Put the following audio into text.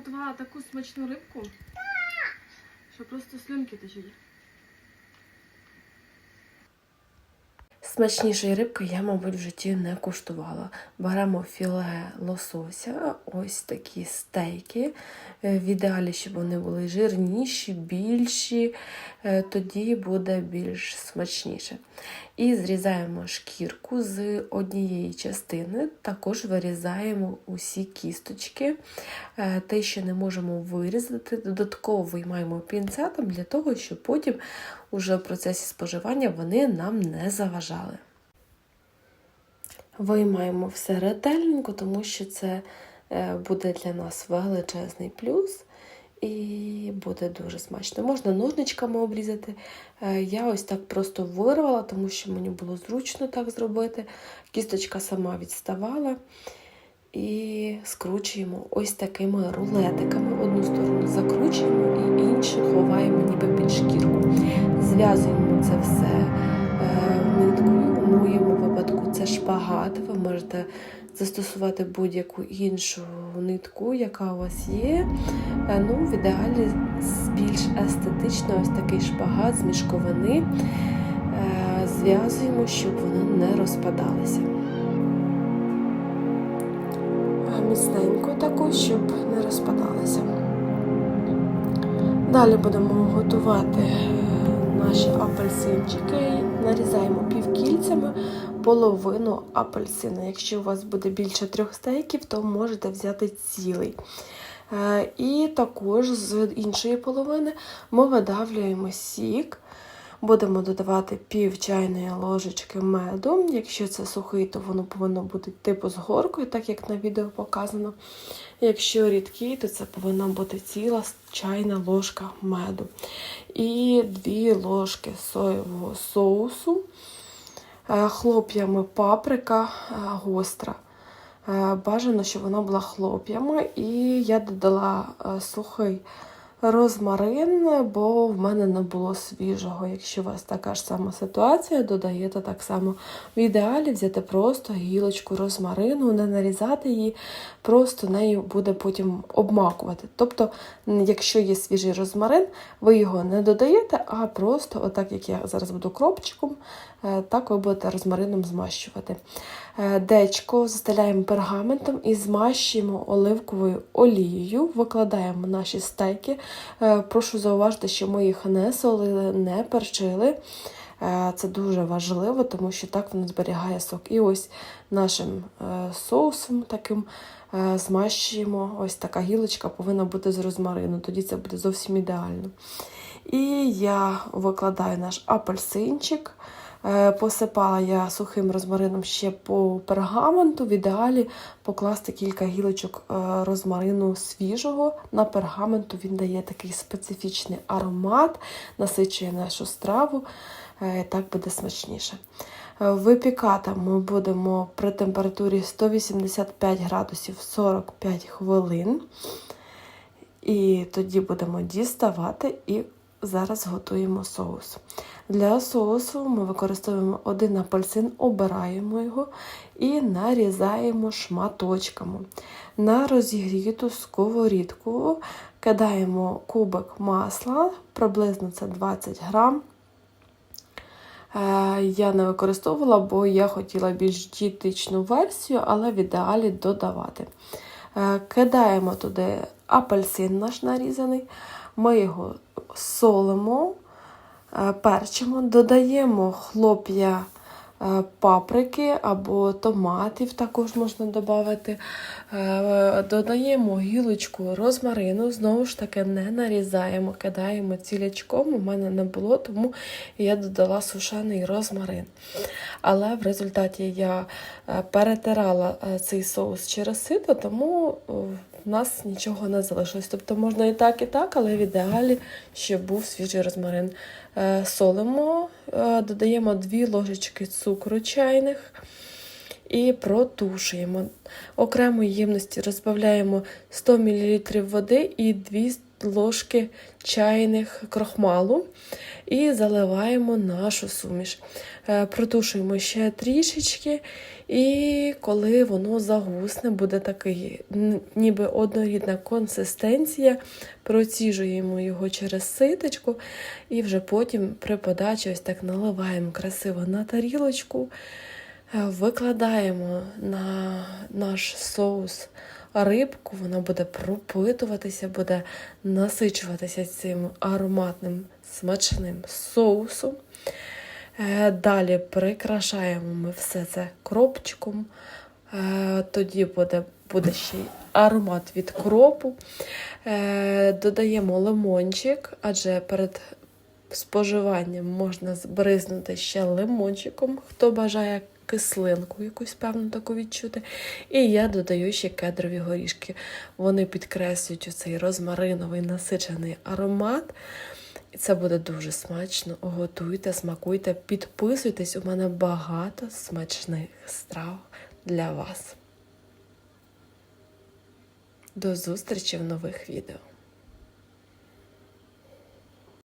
приготувала таку смачну рибку, що просто слюнки течуть. Смачнішої рибки я, мабуть, в житті не куштувала. Беремо філе лосося, ось такі стейки. Е, В ідеалі, щоб вони були жирніші, більші, е, тоді буде більш смачніше. І зрізаємо шкірку з однієї частини, також вирізаємо усі кісточки. Е, Те, що не можемо вирізати, додатково виймаємо пінцетом для того, щоб потім уже в процесі споживання вони нам не заважали. Виймаємо все ретельненько, тому що це е, буде для нас величезний плюс і буде дуже смачно. Можна ножничками обрізати. Е, Я ось так просто вирвала, тому що мені було зручно так зробити. Кісточка сама відставала. І скручуємо ось такими рулетиками. Одну сторону закручуємо і іншу ховаємо ніби під шкірку. Зв'язуємо це все е, ниткою. Шпагат. Ви можете застосувати будь-яку іншу нитку, яка у вас є. Е, Ну, в ідеалі більш естетично ось такий шпагат з мішковини. Е, Зв'язуємо, щоб вони не розпадалися. Міцненько таку, щоб не розпадалися. Далі будемо готувати е, наші апельсинчики. Нарізаємо півкільцями половину апельсина. Якщо у вас буде більше трьох стейків, то можете взяти цілий. Е, І також з іншої половини ми видавлюємо сік. Будемо додавати пів чайної ложечки меду. Якщо це сухий, то воно повинно бути типу з горкою, так як на відео показано. Якщо рідкий, то це повинна бути ціла чайна ложка меду. І дві ложки соєвого соусу, хлоп'ями паприка е, гостра. Е, Бажано, щоб вона була хлоп'ями. І я додала е, сухий розмарин, бо в мене не було свіжого. Якщо у вас така ж сама ситуація, додаєте так само. В ідеалі взяти просто гілочку розмарину, не нарізати її, просто нею буде потім обмакувати. Тобто, якщо є свіжий розмарин, ви його не додаєте, а просто, отак як я зараз буду кропчиком, е, так ви будете розмарином змащувати. Е, Дечко застеляємо пергаментом і змащуємо оливковою олією, викладаємо наші стейки. Е, Прошу зауважити, що ми їх не солили, не перчили. Е, Це дуже важливо, тому що так воно зберігає сок. І ось нашим е, соусом таким змащуємо. Ось така гілочка повинна бути з розмарину, тоді це буде зовсім ідеально. І я викладаю наш апельсинчик. Е, Посипала я сухим розмарином ще по пергаменту. В ідеалі покласти кілька гілочок е, розмарину свіжого на пергаменту. Він дає такий специфічний аромат, насичує нашу страву. Е, Так буде смачніше. Випікати ми будемо при температурі 185 градусів 45 хвилин. І тоді будемо діставати і зараз готуємо соус. Для соусу ми використовуємо один апельсин, обираємо його і нарізаємо шматочками. На розігріту сковорідку кидаємо кубик масла, приблизно це 20 грам. Е, Я не використовувала, бо я хотіла більш дієтичну версію, але в ідеалі додавати. Е, Кидаємо туди апельсин наш нарізаний, ми його солимо, е, перчимо, додаємо хлоп'я паприки або томатів, також можна додати. Е, Додаємо гілочку розмарину, знову ж таки не нарізаємо, кидаємо цілячком. У мене не було, тому я додала сушений розмарин. Але в результаті я е, перетирала е, цей соус через сито, тому е, в нас нічого не залишилось. Тобто можна і так, і так, але в ідеалі, щоб був свіжий розмарин. Е, Солимо, е, додаємо 2 ложечки цукру чайних і протушуємо. Окремої ємності розбавляємо 100 мл води і 200 ложки чайних крохмалу і заливаємо нашу суміш. Е, Протушуємо ще трішечки, і коли воно загусне, буде такий ніби однорідна консистенція, проціжуємо його через ситочку, і вже потім при подачі ось так наливаємо красиво на тарілочку, е, викладаємо на наш соус рибку, вона буде пропитуватися, буде насичуватися цим ароматним смачним соусом. Е, Далі прикрашаємо ми все це кропчиком. Е, Тоді буде, буде ще й аромат від кропу. Е, Додаємо лимончик, адже перед споживанням можна збризнути ще лимончиком, хто бажає кислинку якусь певну таку відчути. І я додаю ще кедрові горішки. Вони підкреслюють цей розмариновий насичений аромат. І це буде дуже смачно. Готуйте, смакуйте, підписуйтесь. У мене багато смачних страв для вас. До зустрічі в нових відео.